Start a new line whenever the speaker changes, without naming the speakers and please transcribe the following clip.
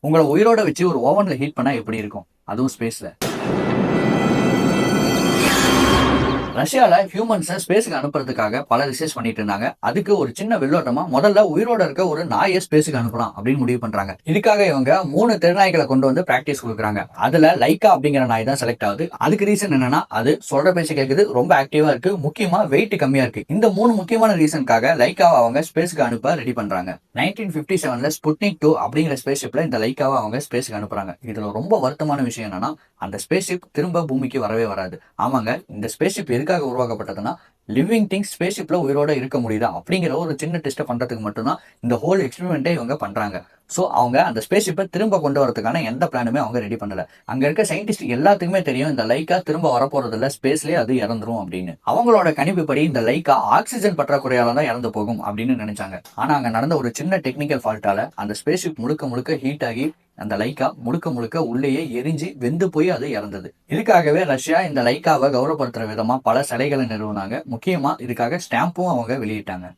உங்களை உயிரோட வச்சு ஒரு ஓவனில் ஹீட் பண்ணால் எப்படி இருக்கும்? அதுவும் ஸ்பேஸ்ல ரஷ்யாவில் ஹியூமன்ஸை ஸ்பேஸுக்கு அனுப்புறதுக்காக பல ரிசர்ச் பண்ணிட்டு இருந்தாங்க. அதுக்கு ஒரு சின்ன வெள்ளோட்டமா முதல்ல உயிரோட இருக்க ஒரு நாயை ஸ்பேஸுக்கு அனுப்பலாம் அப்படின்னு முடிவு பண்றாங்க. இதுக்காக இவங்க மூணு தெருநாய்களை கொண்டு வந்து பிராக்டிஸ் கொடுக்குறாங்க. அதுல லைக்கா அப்படிங்கிற நாய் தான் செலக்ட் ஆகுது. அதுக்கு ரீசன் என்னன்னா அது சொல்ற பேச்சு கேட்குது ரொம்ப ஆக்டிவா இருக்கு முக்கியமா வெயிட் கம்மியா இருக்கு. இந்த மூணு முக்கியமான ரீசனுக்காக லைக்காவை அவங்க ஸ்பேஸுக்கு அனுப்ப ரெடி பண்றாங்க. நைன்டீன் பிப்டி செவன்ல ஸ்புட்னிக் டூ அப்படிங்கிற ஸ்பேஸ் ஷிப்ல இந்த லைக்காவை அவங்க ஸ்பேஸுக்கு அனுப்புறாங்க. இதுல ரொம்ப வருத்தமான விஷயம் என்னன்னா அந்த ஸ்பேஸ் ஷிப் திரும்ப பூமிக்கு வரவே வராது. ஆமாங்க இந்த ஸ்பேஸ் ஷிப் எதுக்காக உருவாக்கப்பட்டதுன்னா லிவிங் திங்ஸ் ஸ்பேஸ் ஷிப்ல உயிரோட இருக்க முடியுதா? அப்படிங்கிற ஒரு சின்ன டெஸ்ட்டை பண்றதுக்கு மட்டும்தான் இந்த ஹோல் எக்ஸ்பெரிமெண்ட்டே இவங்க பண்றாங்க. ஸோ அவங்க அந்த ஸ்பேஸ் ஷிப்பை திரும்ப கொண்டு வரதுக்கான எந்த பிளானுமே அவங்க ரெடி பண்ணல. அங்க இருக்க சயின்டிஸ்ட் எல்லாத்துக்குமே தெரியும் இந்த லைக்கா திரும்ப வரப்போறது ஸ்பேஸ்லேயே அது இறந்துரும் அப்படின்னு. அவங்களோட கணிப்புப்படி இந்த லைக்கா ஆக்சிஜன் பற்றாக்குறையால தான் இறந்து போகும் அப்படின்னு நினைச்சாங்க. ஆனா அங்க நடந்த ஒரு சின்ன டெக்னிக்கல் ஃபால்ட்டால அந்த ஸ்பேஸ் ஷிப் முழுக்க முழுக்க ஹீட் ஆகி அந்த லைக்கா முழுக்க முழுக்க உள்ளேயே எரிஞ்சு வெந்து போய் அது இறந்தது. இதுக்காகவே ரஷ்யா இந்த லைக்காவை கௌரவப்படுத்துற விதமா பல சிலைகளை நிறுவனாங்க. முக்கியமா இதுக்காக ஸ்டாம்பும் அவங்க வெளியிட்டாங்க.